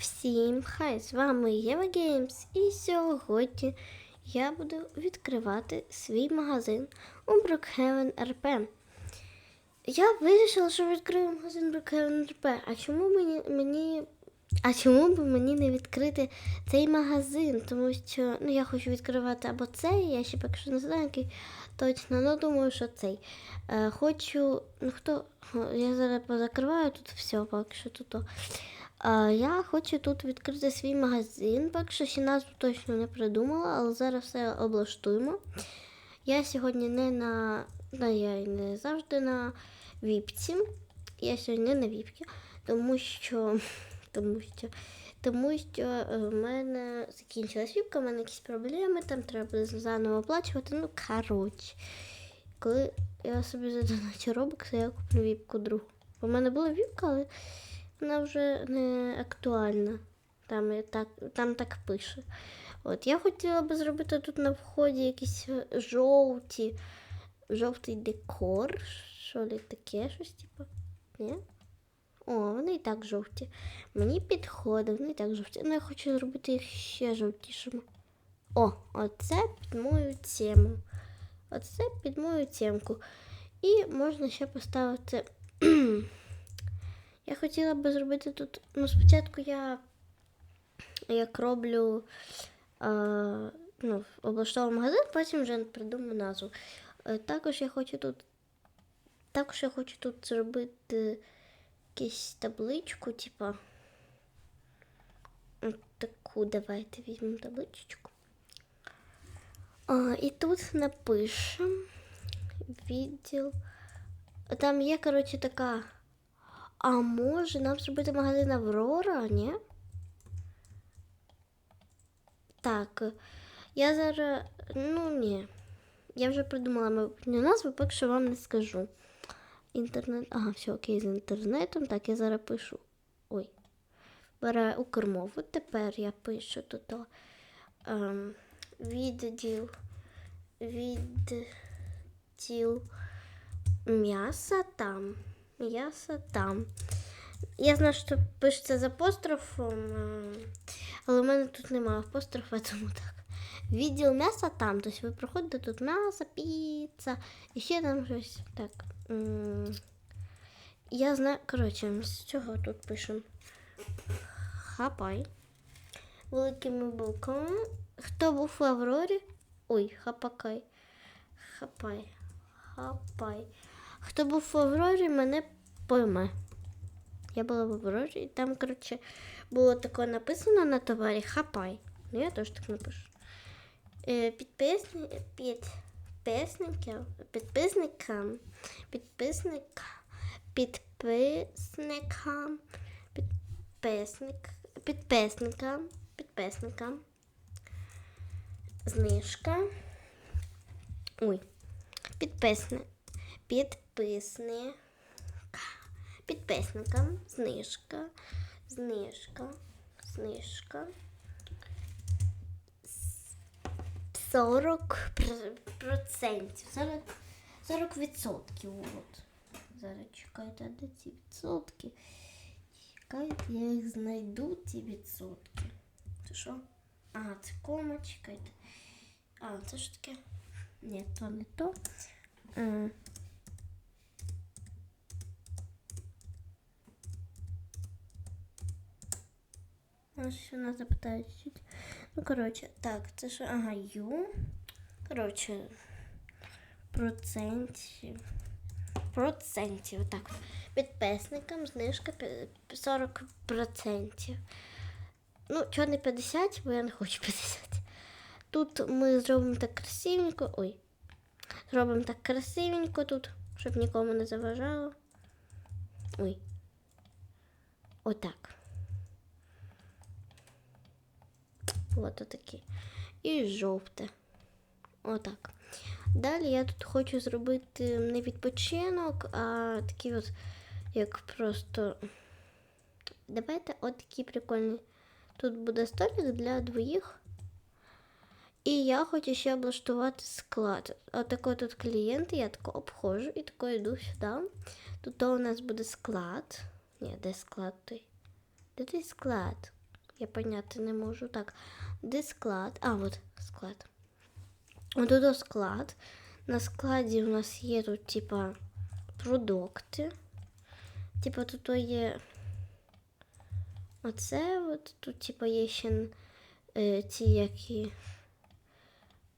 Всім хай! З вами Єва Геймс і сьогодні я буду відкривати свій магазин у Brookhaven RP. Я вирішила, що відкрию магазин Brookhaven RP. А чому мені, мені. А чому б мені не відкрити цей магазин? Тому що ну, я хочу відкривати або цей, я ще поки що не знаю, який точно, але думаю, що цей. Е, хочу. Ну хто. Я зараз позакриваю тут все, поки що тут. Я хочу тут відкрити свій магазин. Поки що ще назву точно не придумала, але зараз все облаштуємо. Я сьогодні не на. Ну, я не завжди на віпці. Я сьогодні не на віпці, тому що. Тому що. Тому що е, в мене закінчилась віпка, в мене якісь проблеми, там треба заново оплачувати. Ну, коротше. Коли я собі задоначу робокс, я куплю віпку другу. У мене була віпка, але вона вже не актуальна. Там, так, там так пише. От, я хотіла би зробити тут на вході якісь е, жовті, жовтий декор. Що ли таке щось, типу? Ні? О, вони і так жовті. Мені підходить, вони і так жовті. Ну, я хочу зробити їх ще жовтішими. О, оце під мою тему. Оце під мою темку. І можна ще поставити. Я хотіла би зробити тут. Ну, спочатку я як роблю е, ну, облаштовую магазин, потім вже придумаю назву. Е, також я хочу тут. Також я хочу тут зробити якусь табличку, типа. Таку давайте візьмемо табличку. А, і тут напишемо відділ. Там є, коротше, така. А може нам зробити магазин Аврора, ні? Так. Я зараз. Ну ні. Я вже придумала майбутню назву, поки що вам не скажу. Інтернет. Ага, все окей з інтернетом. Так, я зараз пишу. Ой. Бере Укрмову. Тепер я пишу тут. Ем, відділ. Відділ м'яса там. М'ясо там. Я знаю, що пишеться з апострофом, е, але в мене тут немає апострофа, тому так. Відділ м'яса там. Тобто ви проходите тут м'ясо, піца і ще там щось. Так. Я знаю, коротше, з чого тут пишемо? Хапай. Великими буквами. Хто був в Аврорі? Ой, хапакай. Хапай. Хапай. Хто був в Аврорі, мене пойме. Я була в Аврорі, і там, коротше, було таке написано на товарі хапай. Ну, я теж так напишу. Е, Підписни, підписників, підписникам, підписник, підписникам, підписник, підписникам, підписникам, знижка. Ой, підписник, підписник, підписникам, знижка, знижка, знижка. 40 процентів. 40, 40 відсотків. От. Зараз чекайте, де ці відсотки? Чекайте, я їх знайду, ці відсотки. Це що? А, це кома, чекайте. А, це ж таке. Ні, то не то. Е, Ось що нас запитають. Ну, коротше, так, це що, ага, ю. Коротше, процентів. Процентів, так. Підписникам знижка 40%. Ну, чого не 50, бо я не хочу 50. Тут ми зробимо так красивенько. Ой. Зробимо так красивенько тут, щоб нікому не заважало. Ой. Отак. От отакі. І жовте. Отак. Далі я тут хочу зробити не відпочинок, а такий от, як просто. Давайте от такі прикольні. Тут буде столик для двоїх. І я хочу ще облаштувати склад. Отако тут клієнти, я тако обходжу і тако йду сюди. Тут у нас буде склад. Ні, де склад той? Де той склад? Я поняти не можу. Так, де склад? А, от склад. От тут склад. На складі у нас є тут, типа, продукти. Типа, тут є. Оце от тут, типа, є ще е, ці які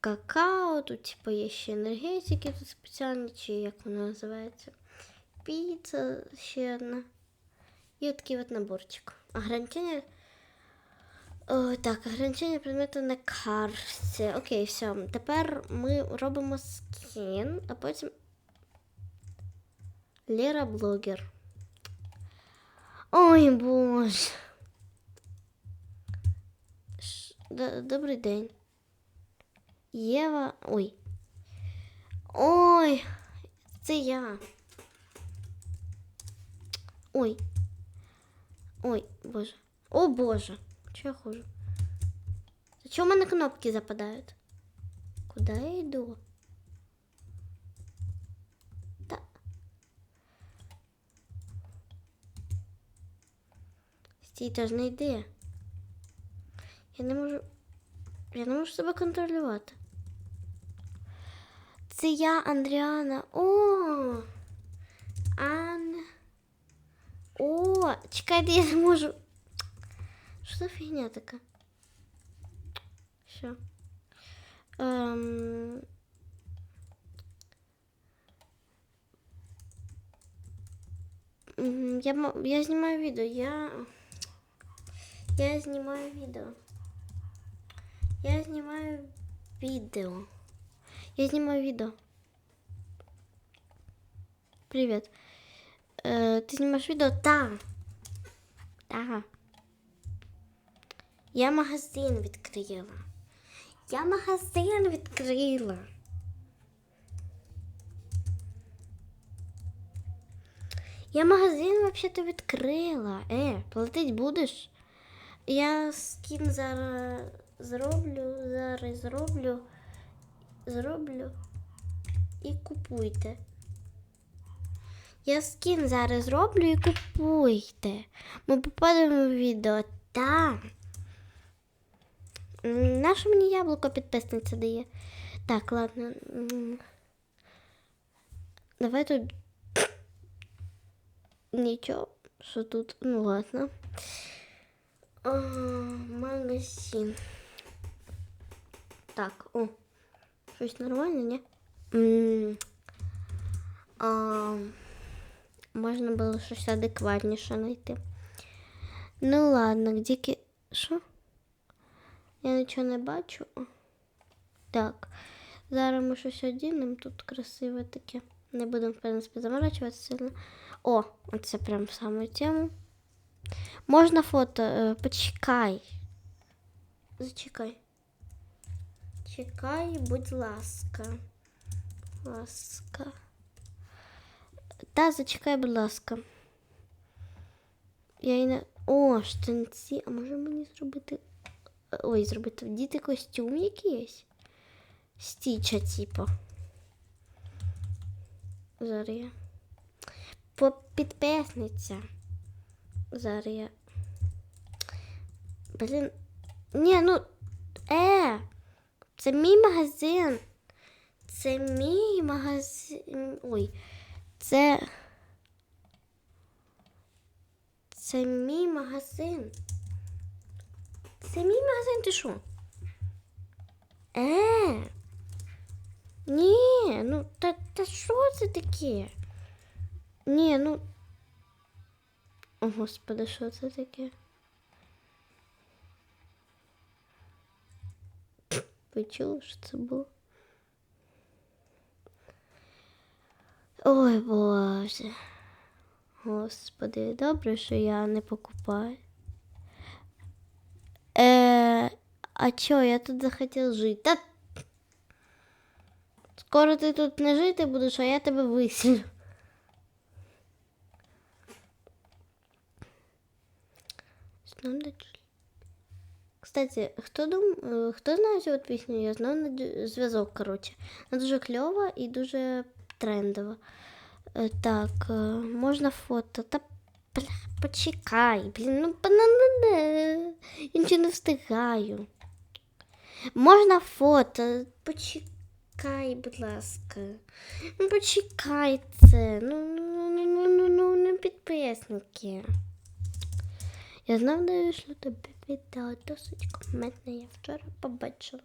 какао, тут, типа, є ще енергетики тут спеціальні, чи як воно називається. Піца ще одна. І такий от наборчик. Ограничення. О, так, ограничення предмету на карті. Окей, все. Тепер ми робимо скін, а потім. Лера блогер. Ой, боже. Ш- д- Добрий день. Єва. Ой. Ой, це я. Ой. Ой, боже. О боже. Чого я хожу? Чого в мене кнопки западають? Куди я йду? Та. Стій, та ж не йди. Я не можу. Я не можу себе контролювати. Це я, Андріана. О! Ан. О, чекайте, я не можу. Що за фігня така? Що? Ем... м, Я, мо- я знімаю відео. Я... Я знімаю відео. Я знімаю відео. Я знімаю відео. Привіт. Е, ти знімаєш відео? Так. Так. Я магазин відкрила. Я магазин відкрила. Я магазин взагалі-то відкрила. Е, платить будеш? Я скін зараз зроблю, зараз зроблю, зроблю і купуйте. Я скін зараз зроблю і купуйте. Ми попадемо в відео там. М, Наше мені яблуко підписниця дає. Так, ладно. Давай тут. Нічого, що тут. Ну ладно. А, магазин. Так, о. Щось нормальне, ні? М, А, можна було щось адекватніше знайти. Ну ладно, где ки... Що? Я нічого не бачу. Так. Зараз ми щось одінемо. Тут красиве таке. Не будемо, в принципі, заморачуватися сильно. О, оце прям в саму тему. Можна фото? Е, Почекай. Зачекай. Чекай, будь ласка. Ласка. Та, зачекай, будь ласка. Я і не. О, штанці. А може мені зробити. Ой, зробити вдіти костюм якийсь? Стіча, типу. Зараз я. Підписниця. Зараз я. Блін. Ні, ну. Е! Це мій магазин. Це мій магазин. Ой. Це. Це мій магазин. Це мій магазин, ти що? Е. Ні, ну та, та що це таке? Ні, ну. О, господи, що це таке? Ви чули, що це було? Ой, Боже. Господи, добре, що я не покупаю. Е, а чо, я тут захотів жити? Та... Скоро ти тут не жити будеш, а я тебе виселю. Знов на дж- Кстати, хто дум... е, хто знає цю от пісню? Я знав на дж- зв'язок, коротше. Вона дуже кльова і дуже трендова. Е, Так, е, можна фото. Та бля, почекай, блін, ну банане. Я коротше, не встигаю. Можна фото. Почекай, будь ласка. Ну, почекайте. Ну, ну, ну, ну, ну, ну, не підписники. Я знов не вийшло тобі відео досить коментне, я вчора побачила.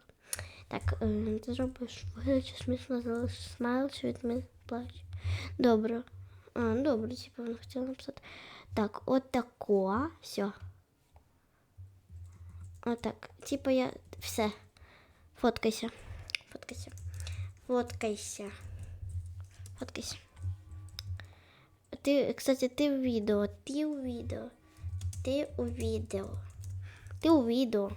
Так, е, ти зробиш вигляд, що смішно залишиш смайл, що від плач. Добре. А, добре, типу, вона хотіла написати. Так, от тако. Все. Отак. Типа я. Все. Фоткайся. Фоткайся. Фоткайся. Фоткайся. Ти, кстати, ти в відео. Ти у відео. Ти у відео. Ти у відео.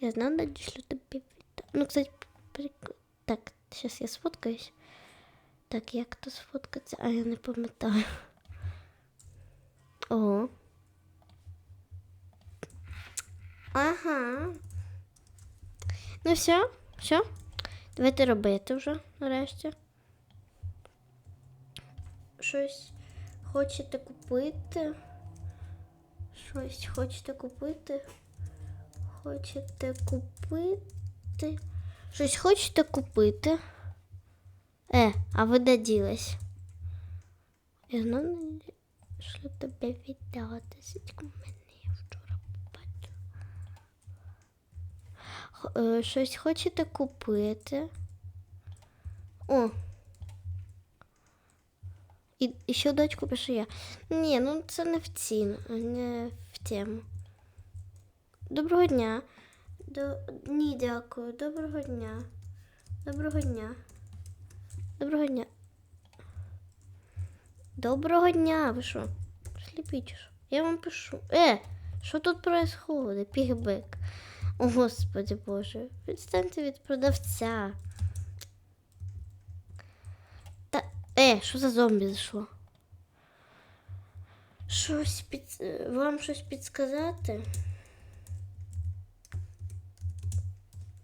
Я знаю, надішлю тобі відео. Ну, кстати, прик... так, зараз я сфоткаюсь. Так, як то сфоткатися? А я не пам'ятаю. Ого. Ага. Ну все, все. Давайте робити вже нарешті. Щось хочете купити? Щось хочете купити? Хочете купити? Щось хочете купити? Е, а ви де ділись? Що тебе віддати сітку мене я вчора побачила. Е, Щось хочете купити? О. І, і ще дочку пишу я. Ні, ну це не в ціну, не в тему. Доброго дня. До... Ні, дякую. Доброго дня. Доброго дня. Доброго дня. Доброго дня, ви що? Сліпі чи що? Я вам пишу. Е, що тут происходит? Пігбек. О, Господи Боже, відстаньте від продавця. Та, е, що за зомбі зайшло? Щось під... е, Вам щось підсказати?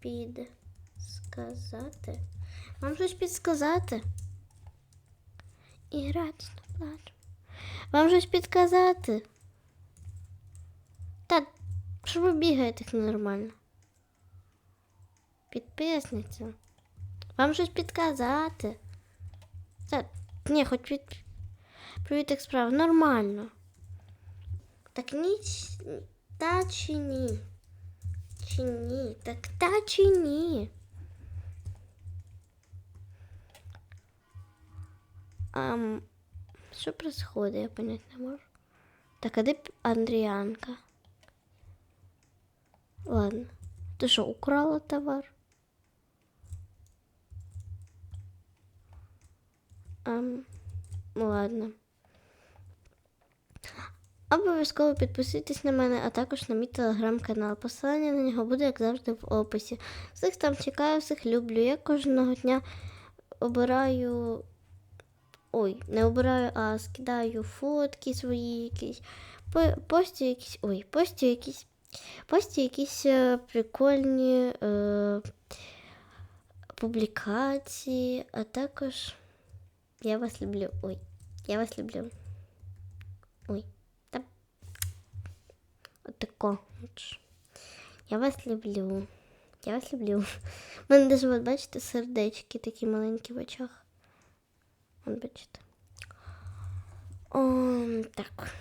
Підсказати? Вам щось підсказати? І радісно плачу. Вам щось підказати? Та що ви бігаєте нормально? Підписниця. Вам щось підказати? Та, ні, хоч під... Привіт, як справа. Нормально. Так ніч. Та чи ні? Чи ні? Так та чи ні? Ам, що происходит, я понять не можу. Так, а де Андріанка? Ладно. Ти що, украла товар? Ам, ладно. Обов'язково підписуйтесь на мене, а також на мій телеграм-канал. Посилання на нього буде, як завжди, в описі. Всіх там чекаю, всіх люблю. Я кожного дня обираю. Ой, не обираю, а скидаю фотки свої якісь. По- Постю якісь. Ой, постю якісь. Постю якісь е, прикольні е, публікації, а також я вас люблю. Ой, я вас люблю. Ой, та отако. от. Я вас люблю. Я вас люблю. У мене от, бачите, сердечки такі маленькі в очах. От бачите. О, так.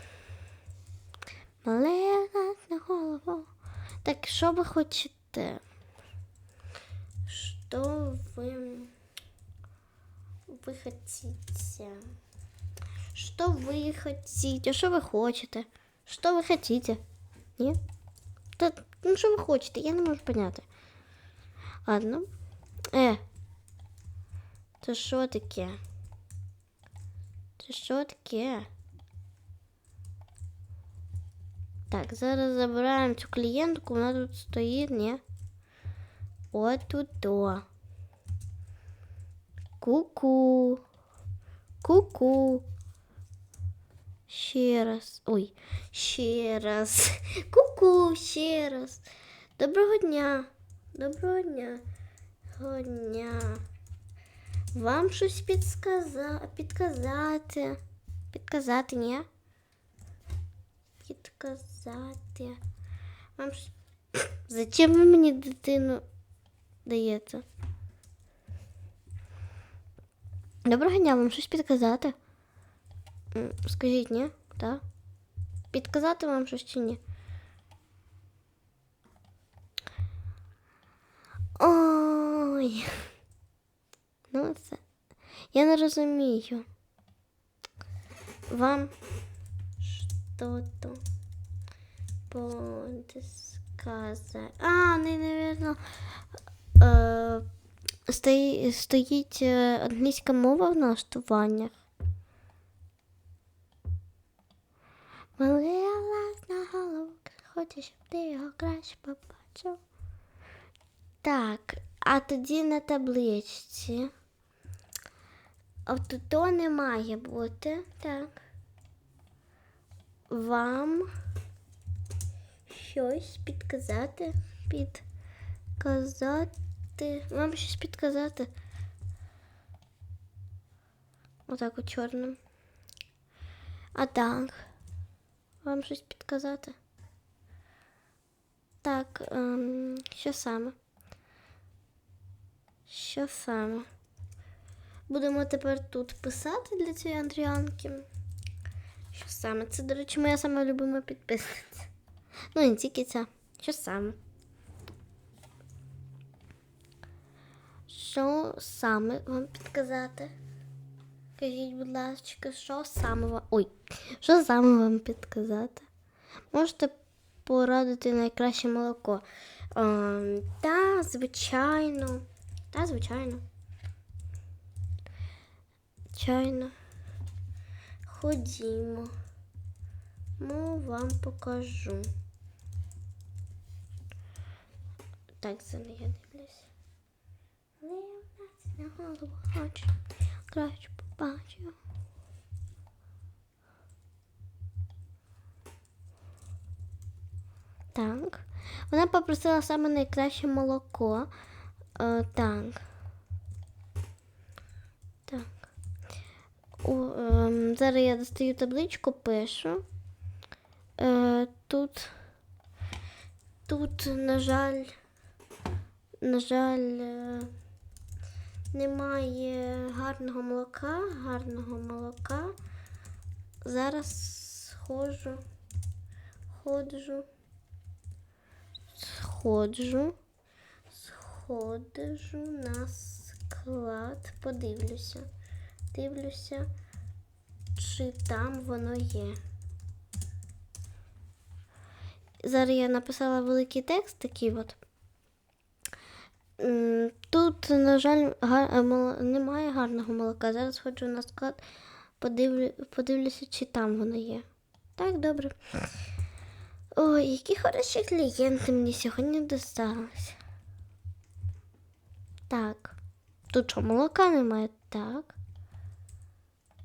Малина на голову. Так, що ви хочете? Що ви... Ви хотите? Что вы хотите? Что вы хочете? Что вы хотите? Ні? Та, ну що ви хочете? Я не можу поняти. Ладно. Е. Це що таке? Це що таке? Так, зараз забираємо цю клієнтку, вона тут стоїть, ні? От тут то. Ку-ку. Ку-ку. Ще раз. Ой, ще раз. Ку-ку, ще раз. Доброго дня. Доброго дня. Доброго дня. Вам щось підсказа... підказати. Підказати, ні? підказати? Вам щось... Зачем ви мені дитину даєте? Доброго дня, вам щось підказати? Скажіть, ні? Так? Підказати вам щось чи ні? Ой. Ну. Я не розумію. Вам что-то подсказать. А, не, наверное, стої, стоїть е, англійська мова в налаштуваннях. Малий лаз на голову, хочу, щоб ти його краще побачив. Так, а тоді на табличці. А тут не має бути. Так. Вам щось підказати? Підказати. Вам щось підказати. Отак от чорним. А так. Вам щось підказати? Так, ем, що саме? Що саме? Будемо тепер тут писати для цієї Андріанки. Що саме? Це, до речі, моя сама любима підписниця. Ну, і не тільки ця. Що саме? Що саме вам підказати? Кажіть, будь ласка, що саме вам. Ой, що саме вам підказати? Можете порадити найкраще молоко. Ем, та, звичайно. Та, звичайно. Звичайно. Ходімо. Ну, вам покажу. Так, за не я дивлюсь. Не в на голову хочу. Краще побачу. Так. Вона попросила саме найкраще молоко. Е. Так. О, ем, зараз я достаю табличку, пишу. Е, тут, тут, на жаль, на жаль, е, немає гарного молока, гарного молока. Зараз схожу, ходжу, сходжу, сходжу на склад, подивлюся. Дивлюся, чи там воно є. Зараз я написала великий текст такий от. Тут, на жаль, гар... е, немає гарного молока. Зараз ходжу на склад, подивлю... подивлюся, чи там воно є. Так, добре. Ой, які хороші клієнти мені сьогодні досталися. Так. Тут що, молока немає? Так.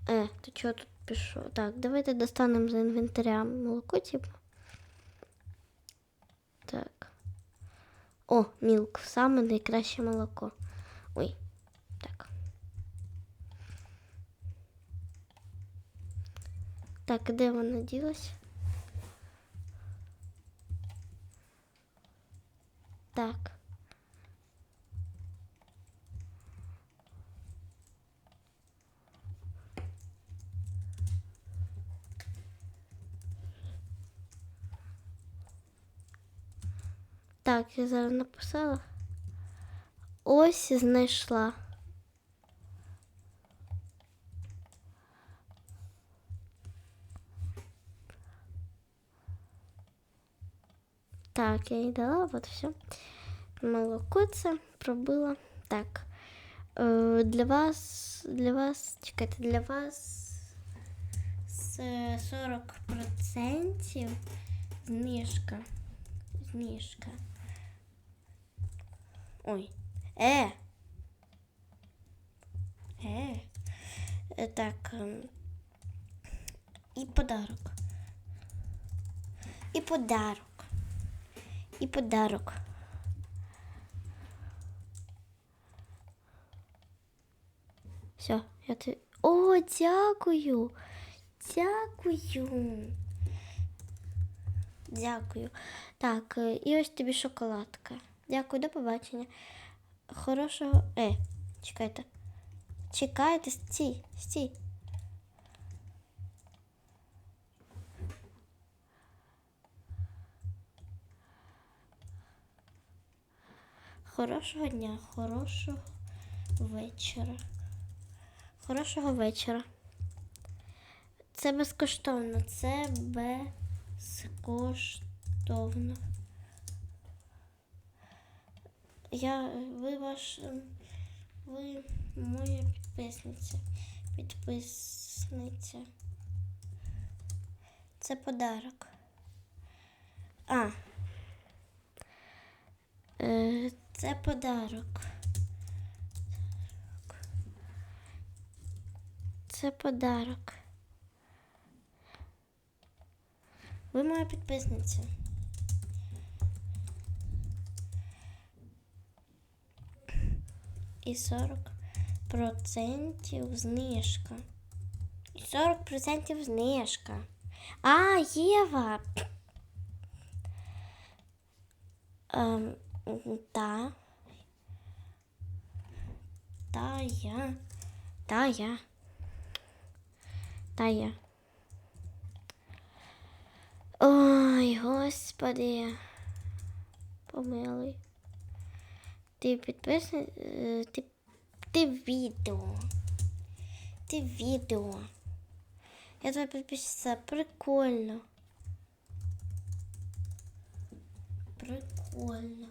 Е, то чого тут пішло? Так, давайте достанемо з інвентаря молоко, типу. Так. О, мілк, саме найкраще молоко. Ой, так. Так, де воно ділось? Так. Так, я зараз написала. Ось знайшла. Так, я їй дала, от все. Молоко це пробила. Так. Е, для вас, для вас, чекайте, для вас з 40% знижка. Знижка. Ой. Е. Е. Е, Так. ем, І подарок. І подарок. І подарок. Все, я ти. О, дякую. Дякую. Дякую. Так, е, і ось тобі шоколадка. Дякую, до побачення. Хорошого. Е, чекайте. Чекайте, стій, стій. Хорошого дня, хорошого вечора. Хорошого вечора. Це безкоштовно. Це безкоштовно. Я ви ваш ви моя підписниця. Підписниця. Це подарок. А. Е, це подарок. Це подарок. Ви моя підписниця. І 40% знижка. І 40% знижка. А, Єва. Ем, та. Та я. Та я. Та я. Ой, господи. Помилуй. Ти підписаний? Е, Ти, ти відео. Ти відео. Я тебе підписався. Прикольно. Прикольно.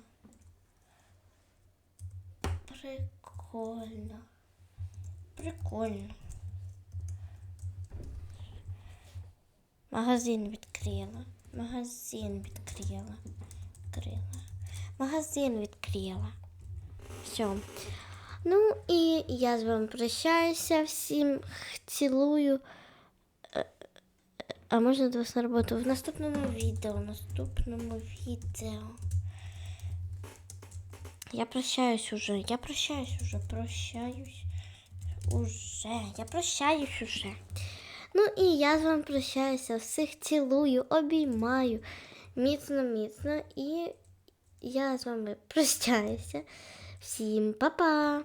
Прикольно. Прикольно. Магазин відкрила. Магазин відкрила. Відкрила. Магазин відкрила. Все. Ну і я з вами прощаюся всім. Цілую. А можна до вас на роботу в наступному відео. В наступному відео. Я прощаюсь уже. Я прощаюсь уже. Прощаюсь уже. Я прощаюсь уже. Ну і я з вами прощаюся. Всіх цілую, обіймаю міцно, міцно. І я з вами прощаюся. Всім па-па!